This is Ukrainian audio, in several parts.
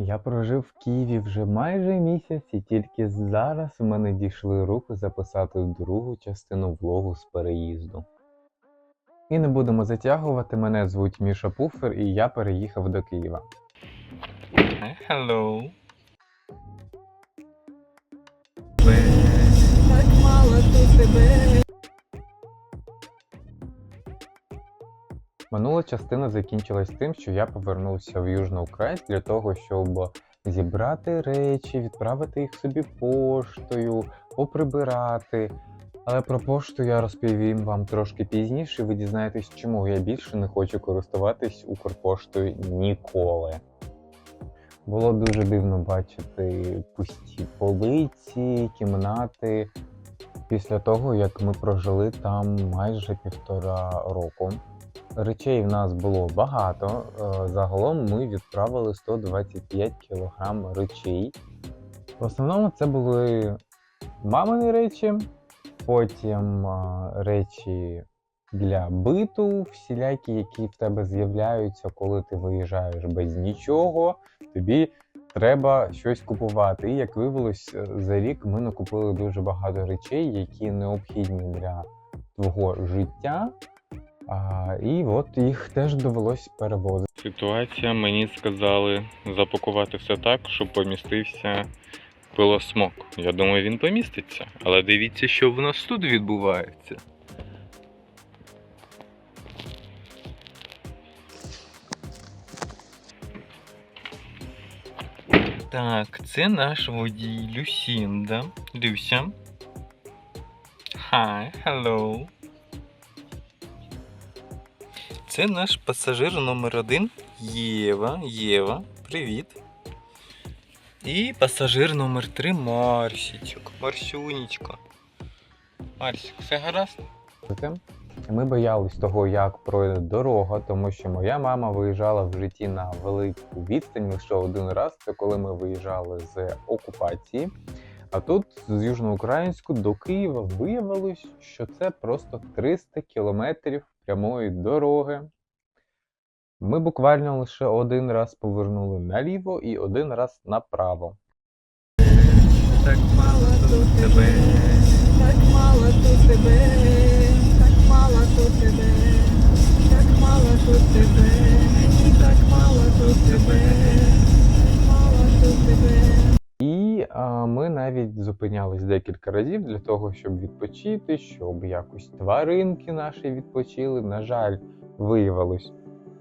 Я прожив в Києві вже майже місяць, і тільки зараз в мене дійшли руки записати другу частину влогу з переїзду. І не будемо затягувати, мене звуть Міша Пуфер, і я переїхав до Києва. Hello. Минула частина закінчилась тим, що я повернувся в Южноукраїнськ для того, щоб зібрати речі, відправити їх собі поштою, поприбирати. Але про пошту я розповім вам трошки пізніше. Ви дізнаєтесь, чому я більше не хочу користуватись Укрпоштою ніколи. Було дуже дивно бачити пусті полиці, кімнати після того, як ми прожили там майже півтора року. Речей в нас було багато. е, Загалом ми відправили 125 кг речей. В основному це були мамині речі, потім е, речі для биту, всілякі, які в тебе з'являються, коли ти виїжджаєш без нічого. Тобі треба щось купувати. І як виявилось, е, за рік ми накупили дуже багато речей, які необхідні для твого життя. А, і от їх теж довелось перевозити. Ситуація мені сказали запакувати все так, щоб помістився пилосмок. Я думаю, він поміститься. Але дивіться, що в нас тут відбувається. Так, це наш водій Люсінда. Люся. Hi, hello. Це наш пасажир номер один Єва. Єва, привіт. І пасажир номер три Марсічок. Марсюнічка. Марсік, все гаразд? Ми боялись того, як пройде дорога, тому що моя мама виїжджала в житті на велику відстань лише один раз. Це коли ми виїжджали з окупації. А тут з Южноукраїнську до Києва виявилось, що це просто 300 кілометрів прямої дороги. Ми буквально лише один раз повернули наліво і один раз направо. Так мало тут тебе. Так мало тут тебе. Так мало тут тебе. Так мало тут тебе. Ми навіть зупинялись декілька разів для того, щоб відпочити, щоб якось тваринки наші відпочили. На жаль, виявилось,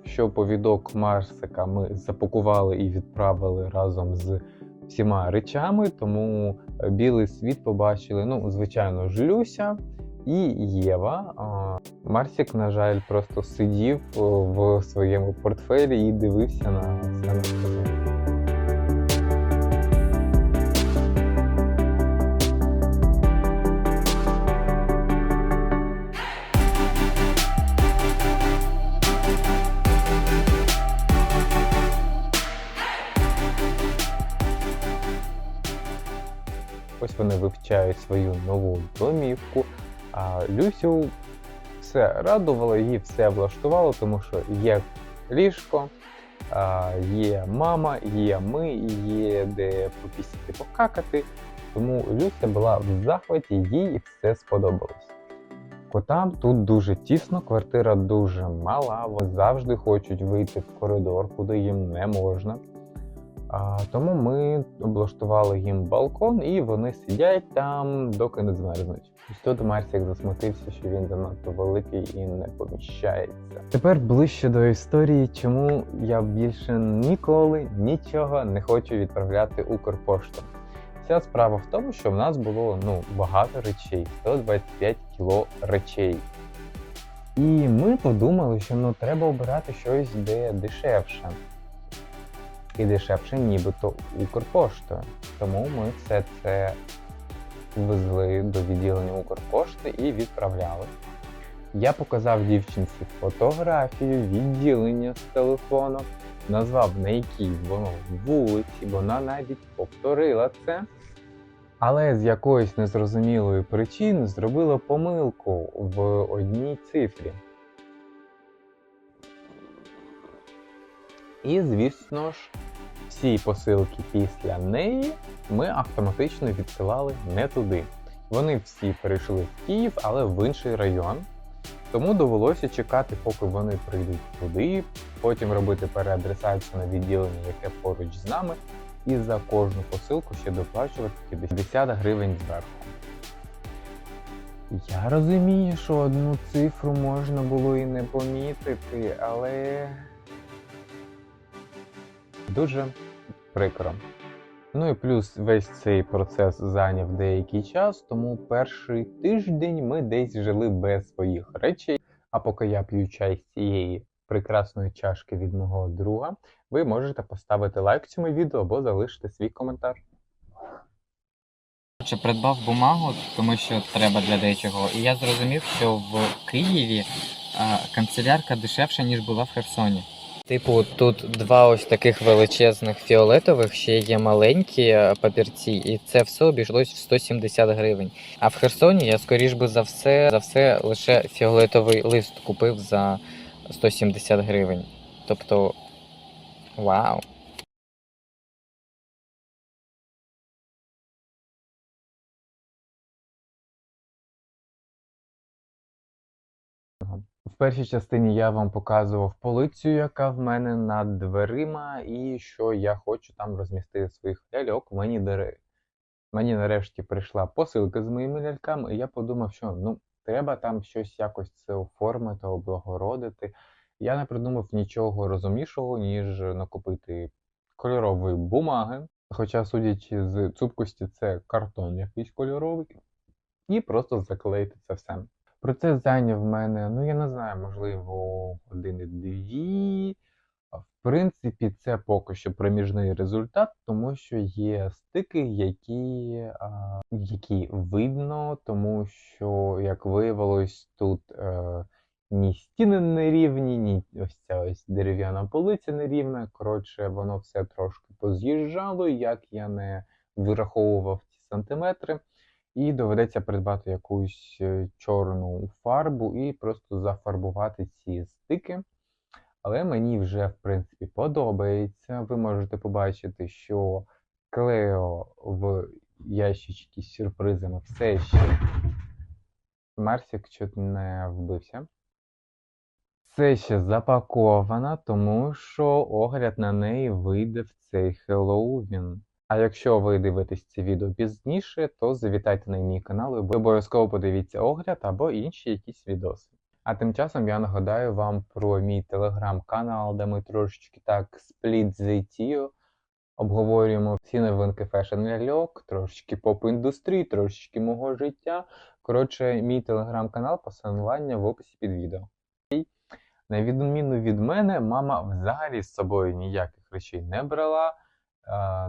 що повідок Марсика ми запакували і відправили разом з всіма речами, тому е, білий світ побачили. Ну, звичайно, ж Люся і Єва. А, Марсик, на жаль, просто сидів в своєму портфелі і дивився на все вони вивчають свою нову домівку. А Люсю все радувало, її все влаштувало, тому що є ліжко, є мама, є ми, є де попісити покакати. Тому Люся була в захваті, їй все сподобалось. Котам тут дуже тісно, квартира дуже мала, вони завжди хочуть вийти в коридор, куди їм не можна. А, тому ми облаштували їм балкон, і вони сидять там, доки не змерзнуть. Ось тут Марсік засмутився, що він занадто великий і не поміщається. Тепер ближче до історії, чому я більше ніколи нічого не хочу відправляти Укрпошту. Вся справа в тому, що в нас було ну, багато речей, 125 кіло речей. І ми подумали, що ну, треба обирати щось де дешевше і дешевше, нібито Укрпоштою. Тому ми все це везли до відділення Укрпошти і відправляли. Я показав дівчинці фотографію відділення з телефону, назвав на якій воно вулиці, вона навіть повторила це. Але з якоїсь незрозумілої причини зробила помилку в одній цифрі. І, звісно ж, всі посилки після неї ми автоматично відсилали не туди. Вони всі перейшли в Київ, але в інший район. Тому довелося чекати, поки вони прийдуть туди, потім робити переадресацію на відділення, яке поруч з нами, і за кожну посилку ще доплачувати 50 гривень зверху. Я розумію, що одну цифру можна було і не помітити, але дуже прикро. Ну і плюс весь цей процес зайняв деякий час, тому перший тиждень ми десь жили без своїх речей. А поки я п'ю чай з цієї прекрасної чашки від мого друга, ви можете поставити лайк цьому відео або залишити свій коментар. Чи придбав бумагу, тому що треба для дечого. І я зрозумів, що в Києві канцелярка дешевша, ніж була в Херсоні. Типу, тут два ось таких величезних фіолетових, ще є маленькі е, папірці, і це все обійшлось в 170 гривень. А в Херсоні я скоріш би за все за все лише фіолетовий лист купив за 170 гривень. Тобто, вау. Першій частині я вам показував полицю, яка в мене над дверима, і що я хочу там розмістити своїх ляльок. Мені дари. Мені нарешті прийшла посилка з моїми ляльками, і я подумав, що ну, треба там щось якось це оформити, облагородити. Я не придумав нічого розумнішого, ніж накупити кольорової бумаги. Хоча, судячи з цупкості, це картон якийсь кольоровий, і просто заклеїти це все. Процес зайняв мене, ну я не знаю, можливо, години-дві. А В принципі, це поки що проміжний результат, тому що є стики, які, які видно, тому що, як виявилось, тут е, ні стіни не рівні, ні ось ця ось дерев'яна полиця не рівна. Коротше, воно все трошки поз'їжджало, як я не вираховував ці сантиметри. І доведеться придбати якусь е, чорну фарбу і просто зафарбувати ці стики. Але мені вже, в принципі, подобається. Ви можете побачити, що Клео в ящички з сюрпризами все ще. Марсик чуть не вбився. Все ще запакована, тому що огляд на неї вийде в цей Хеллоуін. А якщо ви дивитесь це відео пізніше, то завітайте на мій канал і обов'язково подивіться огляд або інші якісь відоси. А тим часом я нагадаю вам про мій телеграм-канал, де ми трошечки так спліт обговорюємо всі новинки фешн ляльок, трошечки поп-індустрії, трошечки мого життя. Коротше, мій телеграм-канал, посилання в описі під відео. На відміну від мене, мама взагалі з собою ніяких речей не брала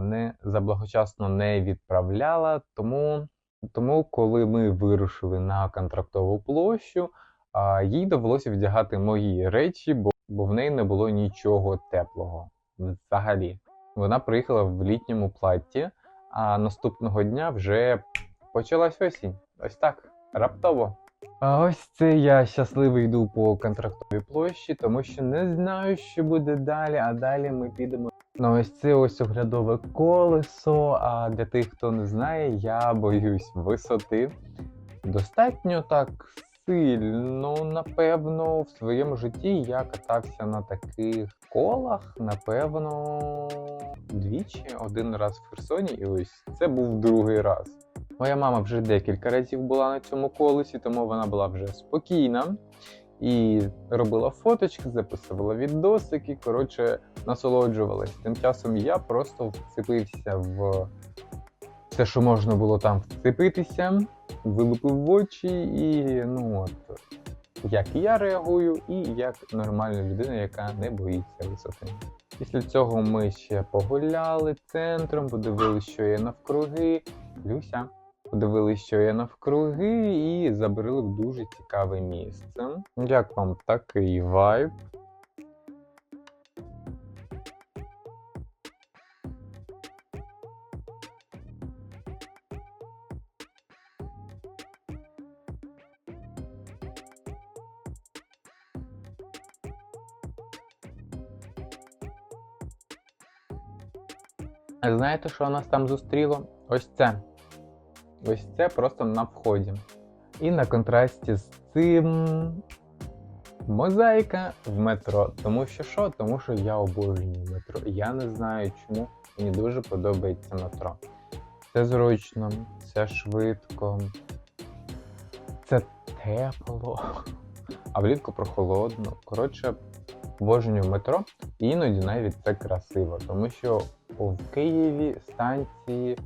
не заблагочасно не відправляла. Тому, тому коли ми вирушили на контрактову площу, а, їй довелося вдягати мої речі, бо, бо в неї не було нічого теплого. Взагалі, вона приїхала в літньому платті, а наступного дня вже почалась осінь. Ось так, раптово. А ось це я щасливий йду по контрактовій площі, тому що не знаю, що буде далі, а далі ми підемо Ну, ось це ось оглядове колесо. А для тих, хто не знає, я боюсь висоти. Достатньо так сильно, напевно, в своєму житті я катався на таких колах, напевно, двічі, один раз в Херсоні, і ось це був другий раз. Моя мама вже декілька разів була на цьому колесі, тому вона була вже спокійна і робила фоточки, записувала відосики, коротше, насолоджувалась. Тим часом я просто вцепився в те, що можна було там вцепитися, вилупив в очі, і ну от як я реагую, і як нормальна людина, яка не боїться висоти. Після цього ми ще погуляли центром, подивилися, що є навкруги. Люся. Подивилися, що є навкруги, і забрали в дуже цікаве місце. Як вам такий вайб? Знаєте, що нас там зустріло? Ось це. Ось це просто на вході. І на контрасті з цим мозаїка в метро. Тому що що? Тому що я обожнюю метро. Я не знаю чому. Мені дуже подобається метро. Це зручно, це швидко, це тепло, а влітку прохолодно. Коротше, обожнюю метро, і іноді навіть це красиво, тому що в Києві станції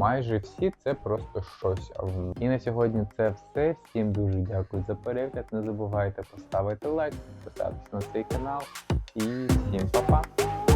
майже всі це просто щось. І на сьогодні це все. Всім дуже дякую за перегляд. Не забувайте поставити лайк, підписатись на цей канал. І всім па-па!